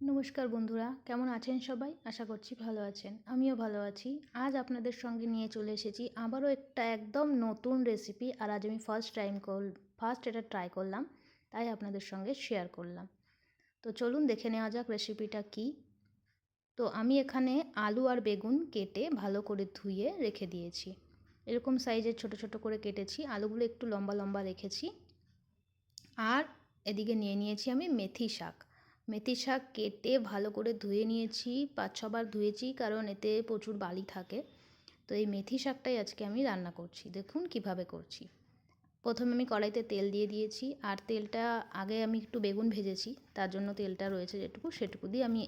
নমস্কার বন্ধুরা, কেমন আছেন সবাই? আশা করছি ভালো আছেন। আমিও ভালো আছি। আজ আপনাদের সঙ্গে নিয়ে চলে এসেছি আবারও একটা একদম নতুন রেসিপি আর আজ আমি ফার্স্ট টাইম কর ফার্স্ট এটা ট্রাই করলাম, তাই আপনাদের সঙ্গে শেয়ার করলাম। তো চলুন দেখে নেওয়া যাক রেসিপিটা কি। তো আমি এখানে আলু আর বেগুন কেটে ভালো করে ধুয়ে রেখে দিয়েছি। এরকম সাইজের ছোট ছোট করে কেটেছি, আলুগুলো একটু লম্বা লম্বা রেখেছি। আর এদিকে নিয়ে নিয়েছি আমি মেথি শাক। মেথি শাক কেটে ভালো করে ধুয়ে নিয়েছি, পাঁচ ছবার ধুয়েছি, কারণ এতে প্রচুর বালি থাকে। তো এই মেথি শাকটাই আজকে আমি রান্না করছি। দেখুন কীভাবে করছি। প্রথমে আমি কড়াইতে তেল দিয়ে দিয়েছি, আর তেলটা আগে আমি একটু বেগুন ভেজেছি, তার জন্য তেলটা রয়েছে যেটুকু, সেটুকু দিয়ে আমি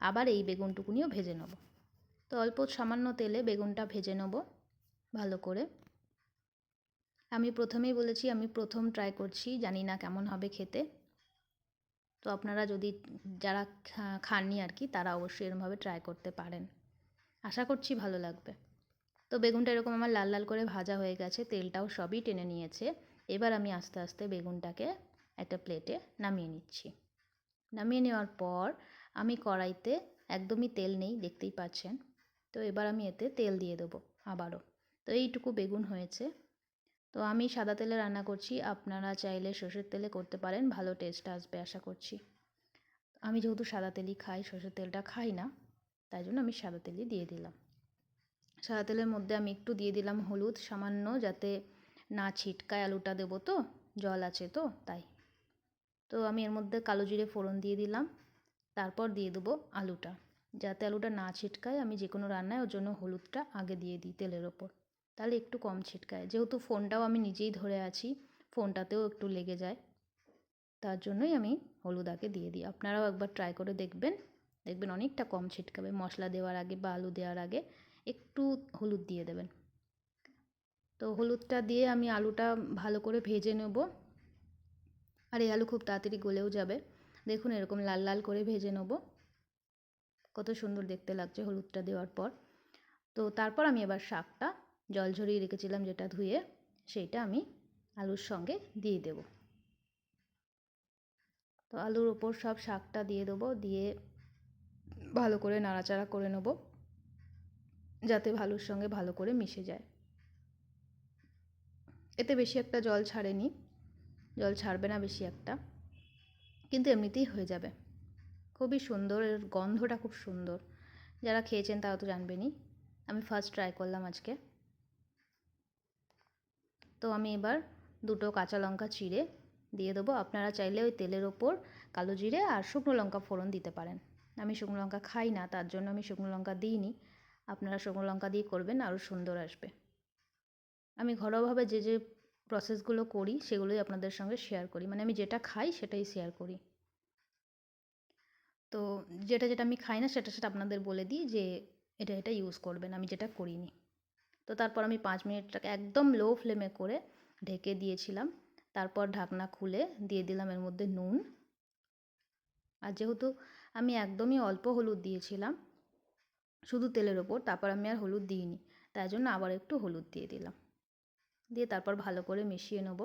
আবার এই বেগুনটুকুনিও ভেজে নেব। তো অল্প সামান্য তেলে বেগুনটা ভেজে নেব ভালো করে। আমি প্রথমেই বলেছি, আমি প্রথম ট্রাই করছি, জানি না কেমন হবে খেতে। তো আপনারা যদি যারা খাননি আর কি তারা অবশ্যই এরমভাবে ট্রাই করতে পারেন। আশা করছি ভালো লাগবে। তো বেগুনটা এরকম আমার লাল লাল করে ভাজা হয়ে গেছে, তেলটাও সবই টেনে নিয়েছে। এবার আমি আস্তে আস্তে বেগুনটাকে একটা প্লেটে নামিয়ে নিচ্ছি। নামিয়ে নেওয়ার পর আমি কড়াইতে একদমই তেল নেই, দেখতেই পাচ্ছেন। তো এবার আমি এতে তেল দিয়ে দেবো আবারও। তো এইটুকু বেগুন হয়েছে। তো আমি সাদা তেলে রান্না করছি। আপনারা চাইলে সর্ষের তেলে করতে পারেন, ভালো টেস্ট আসবে আশা করছি। আমি যেহেতু সাদা তেলই খাই, সর্ষের তেলটা খাই না, তাই জন্য আমি সাদা তেলই দিয়ে দিলাম। সাদা তেলের মধ্যে আমি একটু দিয়ে দিলাম হলুদ সামান্য, যাতে না ছিটকায় আলুটা দেবো তো, জল আছে তো, তাই। তো আমি এর মধ্যে কালো জিরে ফোড়ন দিয়ে দিলাম, তারপর দিয়ে দেবো আলুটা। যাতে আলুটা না ছিটকায়, আমি যে কোনো রান্নায় ওর জন্য হলুদটা আগে দিয়ে দিই তেলের ওপর। তাহলে একটু কম ছিটকায়। যেহেতু ফোনটাও আমি নিজেই ধরে আছি, ফোনটাতেও একটু লেগে যায়। তার জন্যই আমি হলুদ আগে দিয়ে দিই। আপনারাও একবার ট্রাই করে দেখবেন। দেখবেন অনেকটা কম ছিটকাবে। মশলা দেওয়ার আগে বা আলু দেওয়ার আগে একটু হলুদ দিয়ে দেবেন। তো হলুদটা দিয়ে আমি আলুটা ভালো করে ভেজে নেব। আর এই আলু খুব তাড়াতাড়ি গলেও যাবে। দেখুন এরকম লাল লাল করে ভেজে নেব। কত সুন্দর দেখতে লাগছে হলুদটা দেওয়ার পর। তো তারপর আমি এবার শাকটা জল ঝরিয়ে রেখেছিলাম যেটা ধুয়ে, সেইটা আমি আলুর সঙ্গে দিয়ে দেব। তো আলুর ওপর সব শাকটা দিয়ে দেবো, দিয়ে ভালো করে নাড়াচাড়া করে নেব, যাতে ভালুর সঙ্গে ভালো করে মিশে যায়। এতে বেশি একটা জল ছাড়েনি, জল ছাড়বে না বেশি একটা, কিন্তু এমনিতেই হয়ে যাবে। খুবই সুন্দর, এর গন্ধটা খুব সুন্দর। যারা খেয়েছেন তারা তো জানবেনই। আমি ফার্স্ট ট্রাই করলাম আজকে। তো আমি এবার দুটো কাঁচা লঙ্কা চিড়ে দিয়ে দেবো। আপনারা চাইলে ওই তেলের ওপর কালো জিরে আর শুকনো লঙ্কা ফোড়ন দিতে পারেন। আমি শুকনো লঙ্কা খাই না, তার জন্য আমি শুকনো লঙ্কা দিইনি। আপনারা শুকনো লঙ্কা দিয়ে করবেন, আরও সুন্দর আসবে। আমি ঘরোয়াভাবে যে যে প্রসেসগুলো করি, সেগুলোই আপনাদের সঙ্গে শেয়ার করি। মানে আমি যেটা খাই, সেটাই শেয়ার করি। তো যেটা যেটা আমি খাই না, সেটা সেটা আপনাদের বলে দিই যে, এটা এটা ইউজ করবেন। আমি যেটা করিনি। তো তারপর আমি পাঁচ মিনিটটাকে একদম লো ফ্লেমে করে ঢেকে দিয়েছিলাম। তারপর ঢাকনা খুলে দিয়ে দিলাম এর মধ্যে নুন। আর যেহেতু আমি একদমই অল্প হলুদ দিয়েছিলাম, শুধু তেলের ওপর, তারপর আমি আর হলুদ দিইনি, তাই জন্য আবার একটু হলুদ দিয়ে দিলাম। দিয়ে তারপর ভালো করে মিশিয়ে নেব।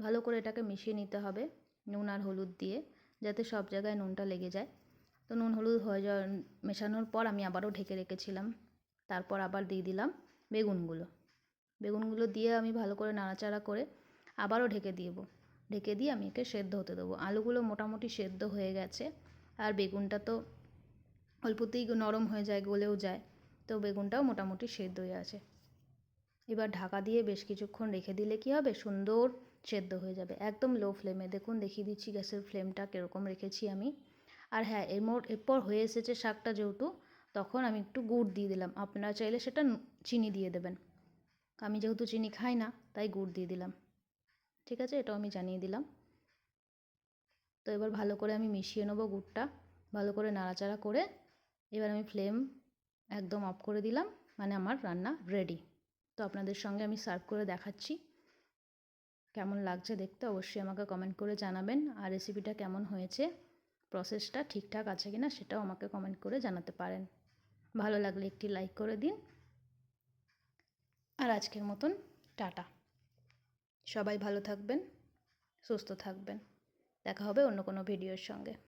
ভালো করে এটাকে মিশিয়ে নিতে হবে নুন আর হলুদ দিয়ে, যাতে সব জায়গায় নুনটা লেগে যায়। তো নুন হলুদ হয়ে যাওয়ার মেশানোর পর আমি আবারও ঢেকে রেখেছিলাম। তারপর আবার দিয়ে দিলাম বেগুনগুলো। বেগুনগুলো দিয়ে আমি ভালো করে নাড়াচাড়া করে আবারও ঢেকে দিব। ঢেকে দিয়ে আমি একে সেদ্ধ হতে দেবো। আলুগুলো মোটামুটি সেদ্ধ হয়ে গেছে আর বেগুনটা তো অল্পতেই নরম হয়ে যায়, গলেও যায়। তো বেগুনটাও মোটামুটি সেদ্ধ হয়ে আছে। এবার ঢাকা দিয়ে বেশ কিছুক্ষণ রেখে দিলে কি হবে? সুন্দর সেদ্ধ হয়ে যাবে। একদম লো ফ্লেমে দেখুন, দেখিয়ে দিচ্ছি গ্যাসের ফ্লেমটা কীরকম রেখেছি আমি। আর হ্যাঁ এর এরপর হয়ে এসেছে শাকটা যেহেতু, তখন আমি একটু গুড় দিয়ে দিলাম। আপনারা চাইলে সেটা চিনি দিয়ে দেবেন। আমি যেহেতু চিনি খাই না, তাই গুড় দিয়ে দিলাম। ঠিক আছে? এটাও আমি জানিয়ে দিলাম। তো এবার ভালো করে আমি মিশিয়ে নেব গুড়টা। ভালো করে নাড়াচাড়া করে এবার আমি ফ্লেম একদম অফ করে দিলাম মানে আমার রান্না রেডি। তো আপনাদের সঙ্গে আমি সার্ভ করে দেখাচ্ছি। কেমন লাগছে দেখতে অবশ্যই আমাকে কমেন্ট করে জানাবেন। আর রেসিপিটা কেমন হয়েছে প্রসেসটা ঠিকঠাক আছে কি না সেটাও আমাকে কমেন্ট করে জানাতে পারেন। ভালো লাগলে একটি লাইক করে দিন। আর আজকের মতন টাটা। সবাই ভালো থাকবেন, সুস্থ থাকবেন। দেখা হবে অন্য কোনো ভিডিওর সঙ্গে।